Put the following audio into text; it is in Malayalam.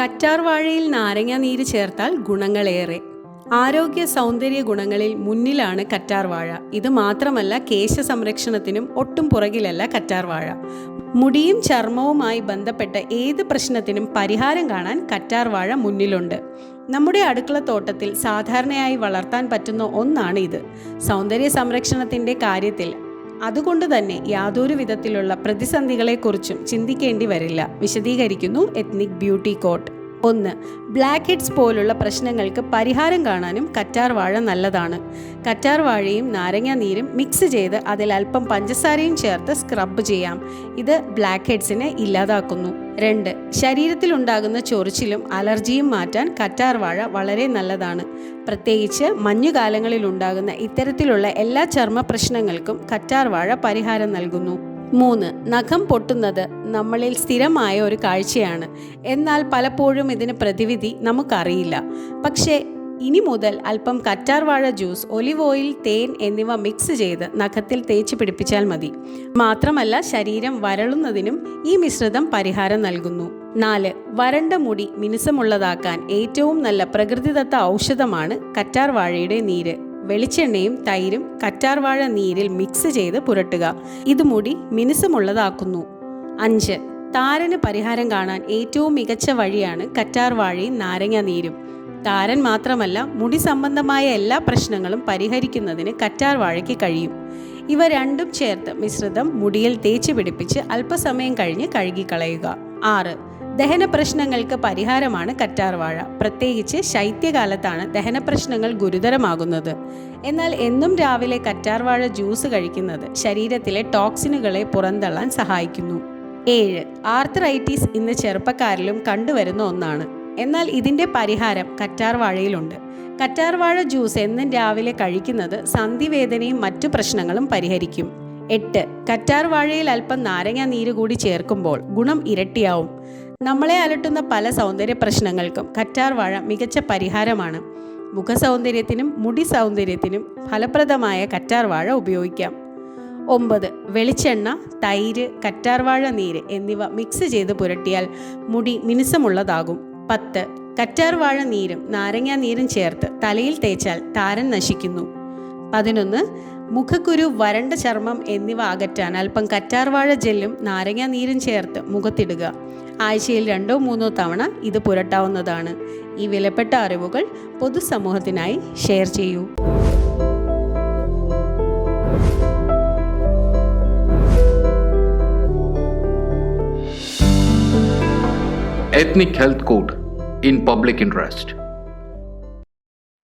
കറ്റാർ വാഴയിൽ നാരങ്ങ നീര് ചേർത്താൽ ഗുണങ്ങളേറെ. ആരോഗ്യ സൗന്ദര്യ ഗുണങ്ങളിൽ മുന്നിലാണ് കറ്റാർ വാഴ. ഇത് മാത്രമല്ല കേശ സംരക്ഷണത്തിനും ഒട്ടും പുറകിലല്ല കറ്റാർ വാഴ. മുടിയും ചർമ്മവുമായി ബന്ധപ്പെട്ട ഏത് പ്രശ്നത്തിനും പരിഹാരം കാണാൻ കറ്റാർ വാഴ മുന്നിലുണ്ട്. നമ്മുടെ അടുക്കള തോട്ടത്തിൽ സാധാരണയായി വളർത്താൻ പറ്റുന്ന ഒന്നാണ് ഇത്. സൗന്ദര്യ സംരക്ഷണത്തിന്റെ കാര്യത്തിൽ അതുകൊണ്ട് തന്നെ യാതൊരു വിധത്തിലുള്ള പ്രതിസന്ധികളെക്കുറിച്ചും ചിന്തിക്കേണ്ടി വരില്ല. വിശദീകരിക്കുന്നു എത്നിക് ബ്യൂട്ടി കോട്ട് ഒന്ന് ബ്ലാക്ക് ഹെഡ്സ് പോലുള്ള പ്രശ്നങ്ങൾക്ക് പരിഹാരം കാണാനും കറ്റാർ വാഴ നല്ലതാണ്. കറ്റാർ വാഴയും നാരങ്ങ നീരും മിക്സ് ചെയ്ത് അതിൽ അല്പം പഞ്ചസാരയും ചേർത്ത് സ്ക്രബ് ചെയ്യാം. ഇത് ബ്ലാക്ക് ഹെഡ്സിനെ ഇല്ലാതാക്കുന്നു. രണ്ട് ശരീരത്തിൽ ഉണ്ടാകുന്ന ചൊറിച്ചിലും അലർജിയും മാറ്റാൻ കറ്റാർ വാഴ വളരെ നല്ലതാണ്. പ്രത്യേകിച്ച് മഞ്ഞുകാലങ്ങളിൽ ഉണ്ടാകുന്ന ഇത്തരത്തിലുള്ള എല്ലാ ചർമ്മ പ്രശ്നങ്ങൾക്കും കറ്റാർ വാഴ പരിഹാരം നൽകുന്നു. മൂന്ന് നഖം പൊട്ടുന്നത് നമ്മളിൽ സ്ഥിരമായ ഒരു കാഴ്ചയാണ്. എന്നാൽ പലപ്പോഴും ഇതിന് പ്രതിവിധി നമുക്കറിയില്ല. പക്ഷേ ഇനി മുതൽ അല്പം കറ്റാർവാഴ ജ്യൂസ് ഒലിവ് ഓയിൽ തേൻ എന്നിവ മിക്സ് ചെയ്ത് നഖത്തിൽ തേച്ച് പിടിപ്പിച്ചാൽ മതി. മാത്രമല്ല ശരീരം വരളുന്നതിനും ഈ മിശ്രിതം പരിഹാരം നൽകുന്നു. നാല് വരണ്ട മുടി മിനുസമുള്ളതാക്കാൻ ഏറ്റവും നല്ല പ്രകൃതിദത്ത ഔഷധമാണ് കറ്റാർവാഴയുടെ നീര്. വെളിച്ചെണ്ണയും തൈരും കറ്റാർവാഴ നീരിൽ മിക്സ് ചെയ്ത് പുരട്ടുക. ഇത് മുടി മിനുസമുള്ളതാക്കുന്നു. അഞ്ച്. താരന് പരിഹാരം കാണാൻ ഏറ്റവും മികച്ച വഴിയാണ് കറ്റാർവാഴയും നാരങ്ങ നീരും. താരൻ മാത്രമല്ല മുടി സംബന്ധമായ എല്ലാ പ്രശ്നങ്ങളും പരിഹരിക്കുന്നതിന് കറ്റാർവാഴയ്ക്ക് കഴിയും. ഇവ രണ്ടും ചേർത്ത് മിശ്രിതം മുടിയിൽ തേച്ച് പിടിപ്പിച്ച് അല്പസമയം കഴിഞ്ഞ് കഴുകിക്കളയുക. ആറ്. ദഹന പ്രശ്നങ്ങൾക്ക് പരിഹാരമാണ് കറ്റാർവാഴ. പ്രത്യേകിച്ച് ശൈത്യകാലത്താണ് ദഹന പ്രശ്നങ്ങൾ ഗുരുതരമാകുന്നത്. എന്നാൽ എന്നും രാവിലെ കറ്റാർവാഴ ജ്യൂസ് കഴിക്കുന്നത് ശരീരത്തിലെ ടോക്സിനുകളെ പുറന്തള്ളാൻ സഹായിക്കുന്നു. ഏഴ് ആർത്രൈറ്റിസ് ഇന്ന് ചെറുപ്പക്കാരിലും കണ്ടുവരുന്ന ഒന്നാണ്. എന്നാൽ ഇതിന്റെ പരിഹാരം കറ്റാർവാഴയിലുണ്ട്. കറ്റാർവാഴ ജ്യൂസ് എന്നും രാവിലെ കഴിക്കുന്നത് സന്ധിവേദനയും മറ്റു പ്രശ്നങ്ങളും പരിഹരിക്കും. എട്ട് കറ്റാർവാഴയിൽ അല്പം നാരങ്ങ നീര് കൂടി ചേർക്കുമ്പോൾ ഗുണം ഇരട്ടിയാവും. നമ്മളെ അലട്ടുന്ന പല സൗന്ദര്യ പ്രശ്നങ്ങൾക്കും കറ്റാർ വാഴ മികച്ച പരിഹാരമാണ്. മുഖ സൗന്ദര്യത്തിനും മുടി സൗന്ദര്യത്തിനും ഫലപ്രദമായ കറ്റാർ വാഴ ഉപയോഗിക്കാം. ഒമ്പത് വെളിച്ചെണ്ണ തൈര് കറ്റാർവാഴ നീര് എന്നിവ മിക്സ് ചെയ്ത് പുരട്ടിയാൽ മുടി മിനുസമുള്ളതാകും. പത്ത് കറ്റാർവാഴ നീരും നാരങ്ങാ നീരും ചേർത്ത് തലയിൽ തേച്ചാൽ താരൻ നശിക്കുന്നു. പതിനൊന്ന് മുഖക്കുരു വരണ്ട ചർമ്മം എന്നിവ അകറ്റാൻ അല്പം കറ്റാർവാഴ ജെല്ലും നാരങ്ങ നീരും ചേർത്ത് മുഖത്തിടുക. ആഴ്ചയിൽ രണ്ടോ മൂന്നോ തവണ ഇത് പുരട്ടാവുന്നതാണ്. ഈ വിലപ്പെട്ട അറിവുകൾ പൊതുസമൂഹത്തിനായി ഷെയർ ചെയ്യൂ. Ethnic health code in public interest